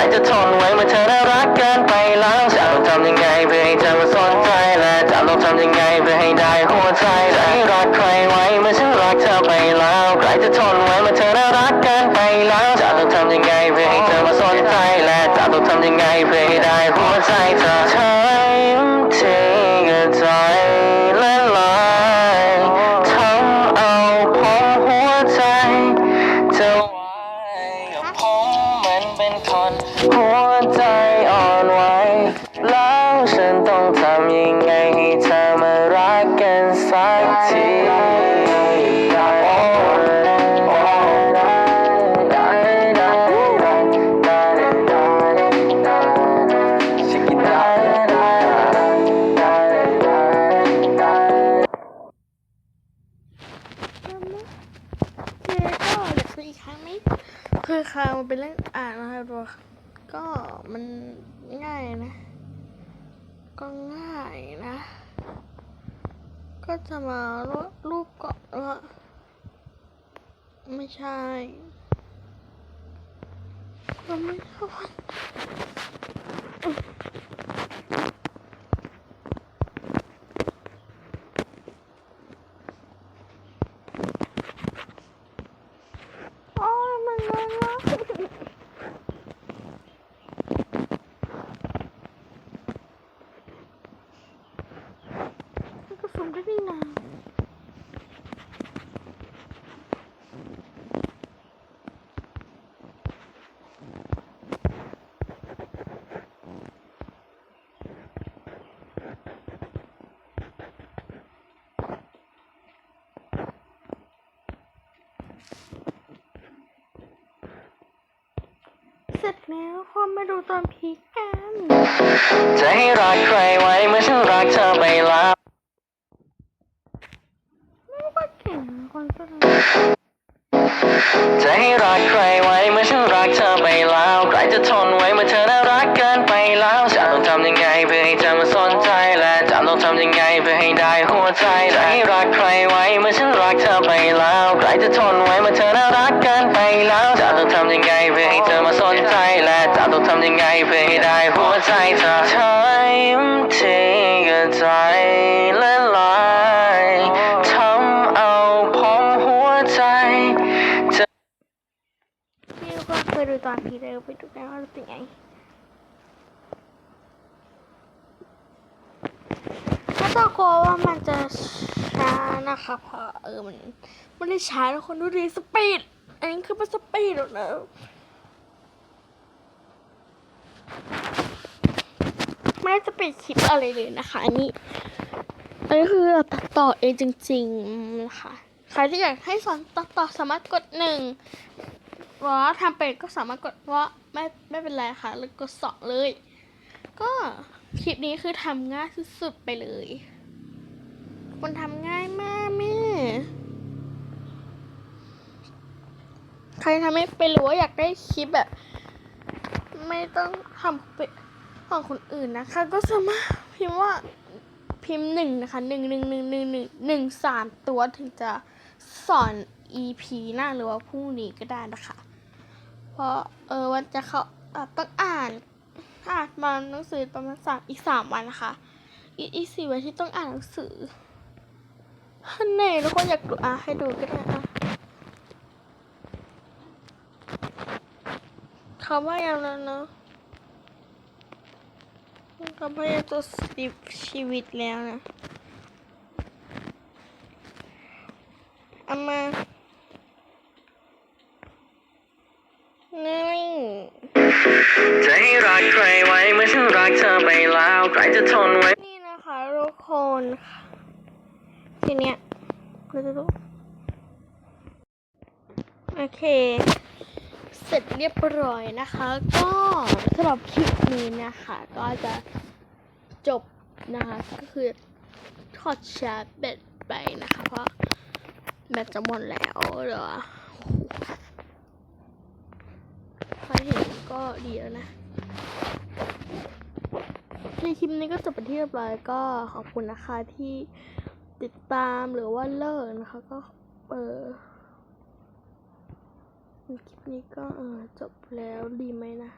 รจะทนไว้เมื่อเธอน่ารักเกินไปแล้วจะต้องทำยังไงเพื่อให้เธอมาสนใจและจะต้องทำยังไงเพื่อให้ได้หัวใจจะให้รักใครไว้เมื่อฉันรักเธอไปแล้วใครจะทนไว้เมื่อเธอน่ารักเกินไปแล้วจะต้องทำยังไงเพื่อให้เธอมาสนใจและจะต้องทำยังไงเพื่อให้ได้หัวใจเธอ อีกครั้งไหมคือคาวมันเป็นเรื่องอ่านนะครับตัวก็มันง่ายนะ ก็ง่ายนะ ก็จะมารูปรูปเกาะละไม่ใช่ก็ไม่ใช่โอ้ยมันเลยนะ มันก็สุ่มได้นี่นะเสร็จแล้วคนมาดูตอนพีคกัน จะให้รักใครไว้เมื่อฉันรักเธอไปแล้ว ไม่ว่าเก่งคนก็เลยจะให้รักใครไว้เมื่อฉันรักเธอไปแล้วใครจะทนไว้เมื่อเธอน่ารักเกินไปแล้วจะต้องทำยังไงเพื่อให้เธอมาสนใจและจะต้องทำยังไงเพื่อให้ได้หัวใจจะให้รักใครไว้เมื่อฉันรักเธอไปแล้วใครจะทนไว้เมื่อเธอน่ารักเกินไปแล้วจะต้องทำยังไงเพื่อให้เธอมาสนใจและจะต้องทำยังไงเพื่อให้ได้หัวใจเธอใช้ทีก็ นี่ก็เคยดูตอนพีคเลยไปดูกันว่าเป็นไงไม่ต้องกลัวว่ามันจะช้านะคะเพราะเออมันไม่ได้ช้านะคนดูดีสปีดอันนี้คือเป็นสปีดแล้วนะไม่ได้สปีดคลิปอะไรเลยนะคะอันนี้อันนี้คือตัดต่อเองจริงๆนะคะ ใครที่อยากให้สอนตัดต่อสามารถกดหนึ่งว่าทำเป็นก็สามารถกดว่าไม่ไม่เป็นไรค่ะแล้วกดสองเลย ก็คลิปนี้คือทำง่ายสุดๆไปเลยมันทำง่ายมากแม่ใครทำไม่เป็นหรือว่าอยากได้คลิปแบบ ไม่ต้องทำเป็นของคนอื่นนะคะ ก็สามารถพิมพ์ว่า พิมพ์หนึ่งนะคะหนึ่งหนึ่งหนึ่งหนึ่งหนึ่งหนึ่งสามตัวถึงจะสอน EP หน้าหรือว่าพรุ่งนี้ก็ได้นะคะ เพราะเออวันจะเขาต้องอ่านอ่านมาหนังสือประมาณสามอีกสามวันนะคะ อีกอีกสี่วันที่ต้องอ่านหนังสือฮันเน่ทุกคนอยากดูอะให้ดูก็ได้อะเขาว่าอย่างนั้นเนาะ เขาพยายามจะสิบชีวิตแล้วนะเอามานี่จะให้รักใครไว้เมื่อฉันรักเธอไปแล้วใครจะทนไว้ นี่นะคะทุกคนค่ะทีเนี้ยเราจะดูโอเค เสร็จเรียบร้อยนะคะ ก็สำหรับคลิปนี้นะคะ ก็จะจบนะคะก็คือถอดชาร์จแบตไปนะคะ เพราะแบตจะหมดแล้วเดี๋ยวอครเห็นก็ดีแล้วนะในคลิปนี้ก็จบไปนที่เรียบร้อยก็ขอบคุณนะคะที่ติดตามหรือว่าเลิกนะคะ ก็เออ คลิปนี้ก็จบแล้วดีไหมนะ